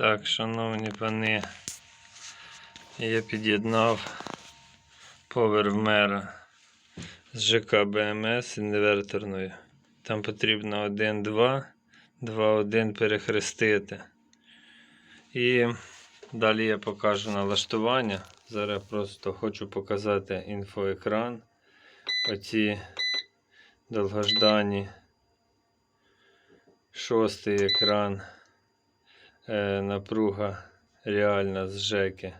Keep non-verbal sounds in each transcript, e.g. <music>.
Так, шановні пани, я під'єднав повермера з ЖК БМС інверторною. Там потрібно 1-2, 2-1 перехрестити. І далі я покажу налаштування. Зараз просто хочу показати інфоекран. Оці довгождані шостий екран напруга реальна з ЖЕКи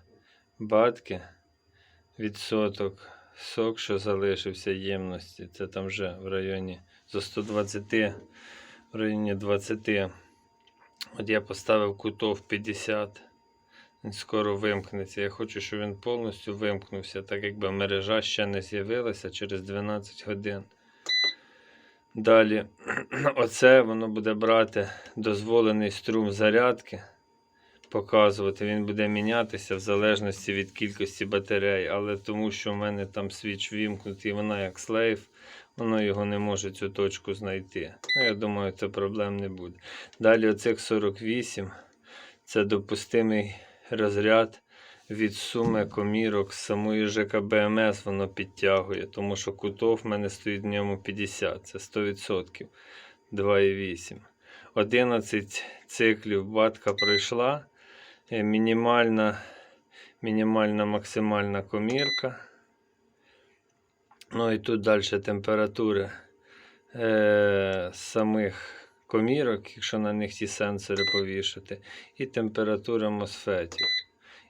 батки, відсоток сок, що залишився ємності. Це там вже в районі зо 120, в районі 20. От я поставив кутов 50. Він скоро вимкнеться. Я хочу, щоб він повністю вимкнувся, так якби мережа ще не з'явилася через 12 годин. Далі, <clears throat> оце воно буде брати дозволений струм зарядки, показувати. Він буде мінятися в залежності від кількості батарей, але тому що в мене там свіч вімкнутий, вона як слейв, воно його не може цю точку знайти. Ну, я думаю, це проблем не буде. Далі оцих 48 це допустимий розряд від суми комірок самої ЖК БМС воно підтягує, тому що кутов в мене стоїть в ньому 50, це 100%, 2,8. 11 циклів батка пройшла. Е, Мінімальна, мінімальна максимальна комірка. Ну і тут далі температури е, самих комірок, якщо на них ті сенсори повішати, і температура мосфетів.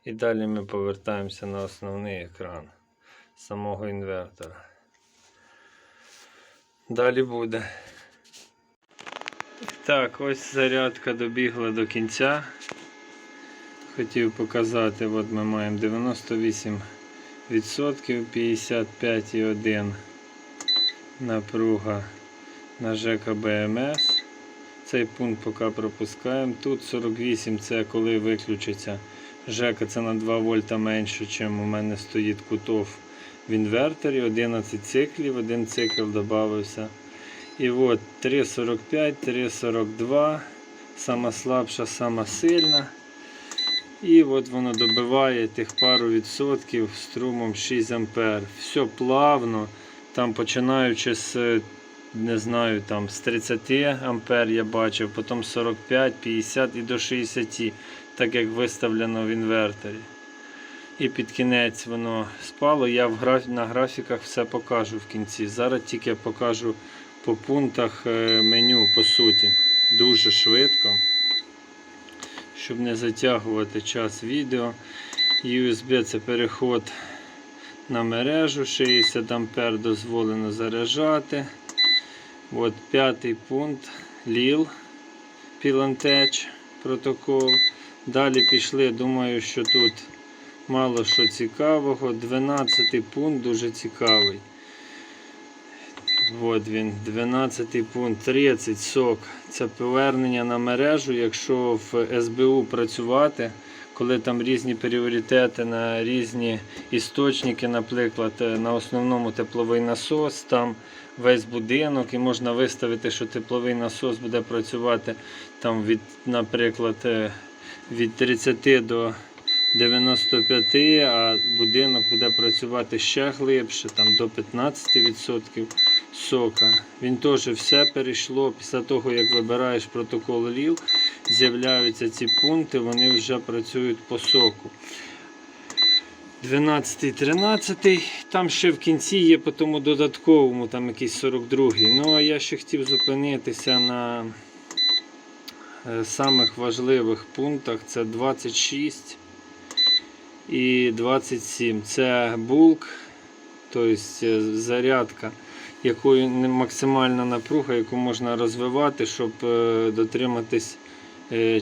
І далі ми повертаємося на основний екран самого інвертора. Далі буде. Так, ось зарядка добігла до кінця. Хотів показати, от ми маємо 98%, 55,1 напруга на ЖК БМС. Цей пункт поки пропускаємо. Тут 48 це коли виключиться. ЖЕКа це на 2 вольта менше, ніж у мене стоїть кутов в інверторі. 11 циклів, один цикл додався. І от 3,45, 3,42, сама слабша, сама сильна. І от воно добиває тих пару відсотків струмом 6 ампер. Все плавно, там починаючи з не знаю, там з 30 ампер я бачив, потім 45, 50 і до 60, так як виставлено в інверторі. І під кінець воно спало. Я в граф... на графіках все покажу в кінці. Зараз тільки покажу по пунктах е, меню, по суті. Дуже швидко, щоб не затягувати час відео. USB це переход на мережу, 60 ампер дозволено заряджати. От п'ятий пункт LIL Pilantech протокол. Далі пішли, думаю, що тут мало що цікавого. 12 пункт дуже цікавий. От він, 12 пункт 30 сок. Це повернення на мережу, якщо в СБУ працювати, коли там різні пріоритети на різні істочники, наприклад, на основному тепловий насос, там весь будинок і можна виставити, що тепловий насос буде працювати там від, наприклад, е, від 30 до 95, а будинок буде працювати ще глибше, там до 15% сока. Він теж все перейшло після того, як вибираєш протокол LIL, з'являються ці пункти, вони вже працюють по соку. 12, 13, там ще в кінці є по тому додатковому, там якийсь 42. Ну, а я ще хотів зупинитися на е, самих важливих пунктах. Це 26 і 27. Це булк, тобто е, зарядка, якою максимальна напруга, яку можна розвивати, щоб е, дотриматись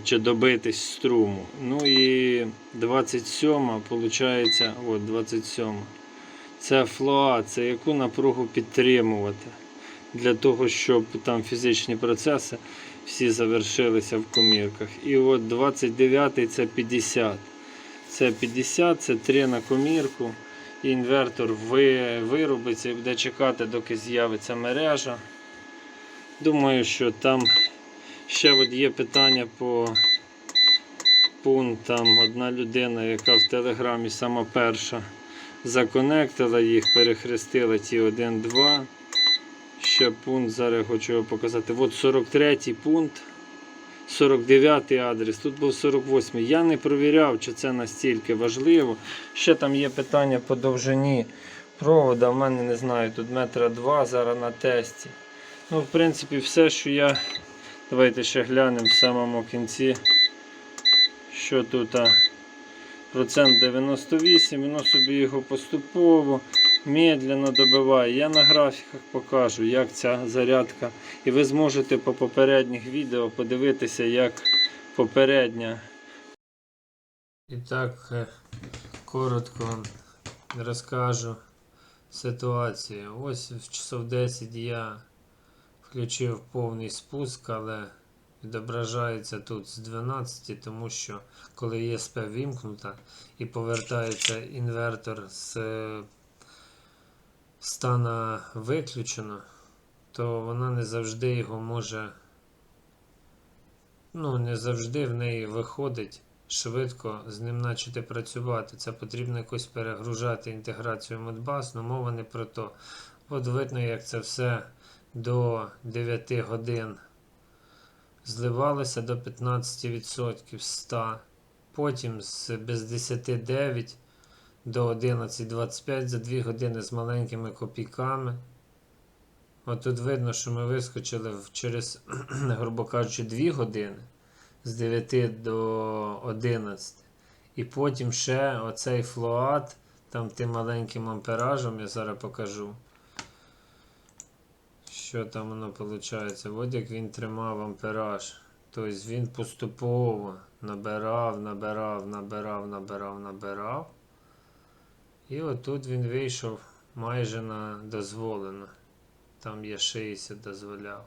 чи добитись струму. Ну і 27, виходить, от 27. Це флоа, це яку напругу підтримувати. Для того, щоб там фізичні процеси всі завершилися в комірках. І от 29 це 50. Це 50, це 3 на комірку. І інвертор ви- виробиться і буде чекати, доки з'явиться мережа. Думаю, що там ще от є питання по, пункт, там одна людина, яка в телеграмі сама перша законектила їх, перехрестила ті 1-2. Ще пункт, зараз я хочу його показати. От 43 пункт, 49 адрес, тут був 48. Я не провіряв, чи це настільки важливо. Ще там є питання по довжині провода. В мене не знаю, тут метра два зараз на тесті. Ну, в принципі, все, що я. Давайте ще глянемо в самому кінці. Що тут процент 98, воно собі його поступово, медленно добиває. Я на графіках покажу, як ця зарядка. І ви зможете по попередніх відео подивитися, як попередня. І так, е, коротко розкажу ситуацію. Ось в часов 10 я включив повний спуск, але відображається тут з 12, тому що коли ЄСП вімкнута і повертається інвертор з е, стана виключено, то вона не завжди його може. Ну, не завжди в неї виходить швидко з ним почати працювати. Це потрібно якось перегружати інтеграцію Modbus, але мова не про то. От видно, як це все до 9 годин зливалося до 15% з 100. Потім з без 10.9 до 11.25 за 2 години з маленькими копійками. От тут видно, що ми вискочили через, <clears throat> грубо кажучи, 2 години з 9 до 11. І потім ще оцей флоат, там тим маленьким амперажем, я зараз покажу. Що там воно виходить? От як він тримав ампераж. Тобто він поступово набирав, набирав, набирав, набирав, набирав. І отут він вийшов майже на дозволено. Там є 60 дозволяв.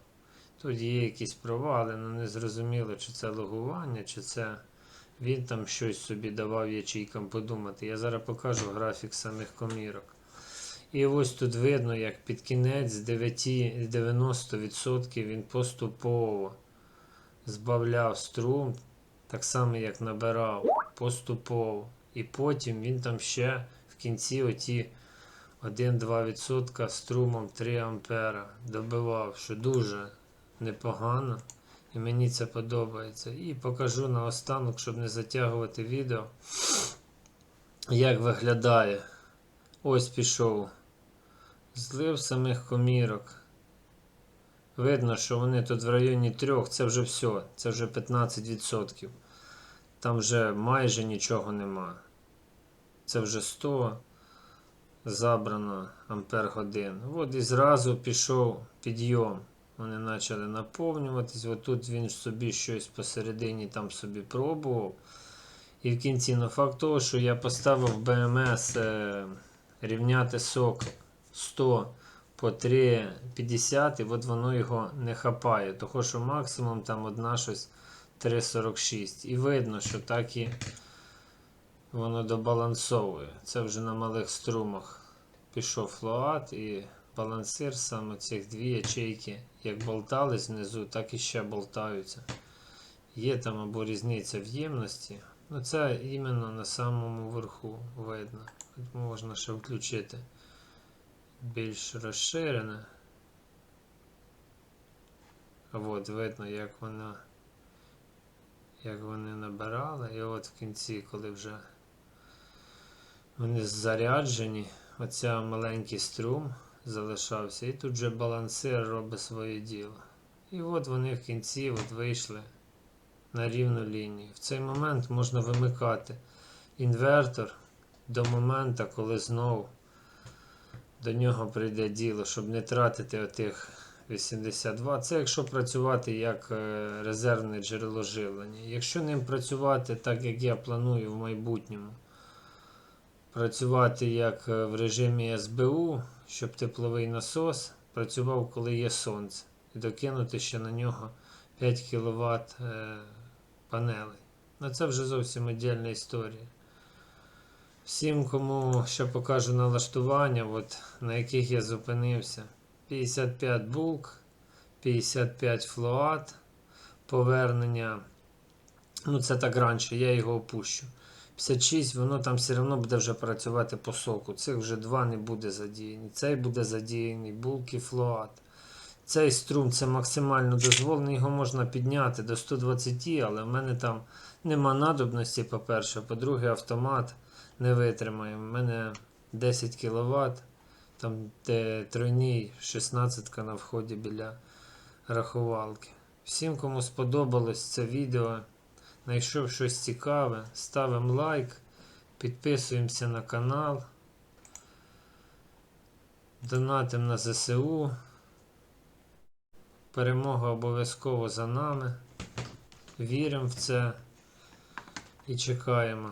Тут є якісь провали, але не зрозуміло, чи це логування, чи це він там щось собі давав ячейкам подумати. Я зараз покажу графік самих комірок. І ось тут видно, як під кінець 9-90%, він поступово збавляв струм, так само як набирав, поступово. І потім він там ще в кінці оті 1-2% струмом 3 ампера добивав, що дуже непогано. І мені це подобається. І покажу наостанок, щоб не затягувати відео, як виглядає. Ось пішов. Злив самих комірок. Видно, що вони тут в районі 3, це вже все, це вже 15%. Там вже майже нічого нема. Це вже 100 забрано ампер годин. От і зразу пішов підйом. Вони почали наповнюватись. От тут він собі щось посередині там собі пробував. І в кінці, ну факт того, що я поставив БМС е, рівняти сок 100 по 3,50, і от воно його не хапає. Того, що максимум там одна щось 3,46. І видно, що так і воно добалансовує. Це вже на малих струмах пішов флоат і балансир саме цих дві ячейки, як болтались внизу, так і ще болтаються. Є там або різниця в ємності. Ну це іменно на самому верху видно. Можна ще включити більш розширене. От видно, як вона як вони набирали. І от в кінці, коли вже вони заряджені, оця маленький струм залишався, і тут же балансир робить своє діло. І от вони в кінці от вийшли на рівну лінію. В цей момент можна вимикати інвертор до моменту, коли знову до нього прийде діло, щоб не тратити отих 82. Це якщо працювати як е, резервне джерело живлення. Якщо ним працювати так, як я планую в майбутньому, працювати як е, в режимі СБУ, щоб тепловий насос працював, коли є сонце, і докинути ще на нього 5 кВт е, панелей. Ну це вже зовсім віддільна історія. Всім, кому ще покажу налаштування, от, на яких я зупинився. 55 булк, 55 флоат, повернення Ну, це так раніше, я його опущу. 56, воно там все одно буде вже працювати по соку. Цих вже два не буде задіяні. Цей буде задіяний, булки флоат. Цей струм це максимально дозволений, його можна підняти до 120, але в мене там нема надобності, по-перше. По-друге, автомат не витримає. У мене 10 кВт, там де тройний 16 на вході біля рахувалки. Всім, кому сподобалось це відео, знайшов щось цікаве, ставимо лайк, підписуємося на канал, донатимо на ЗСУ. Перемога обов'язково за нами. Віримо в це і чекаємо.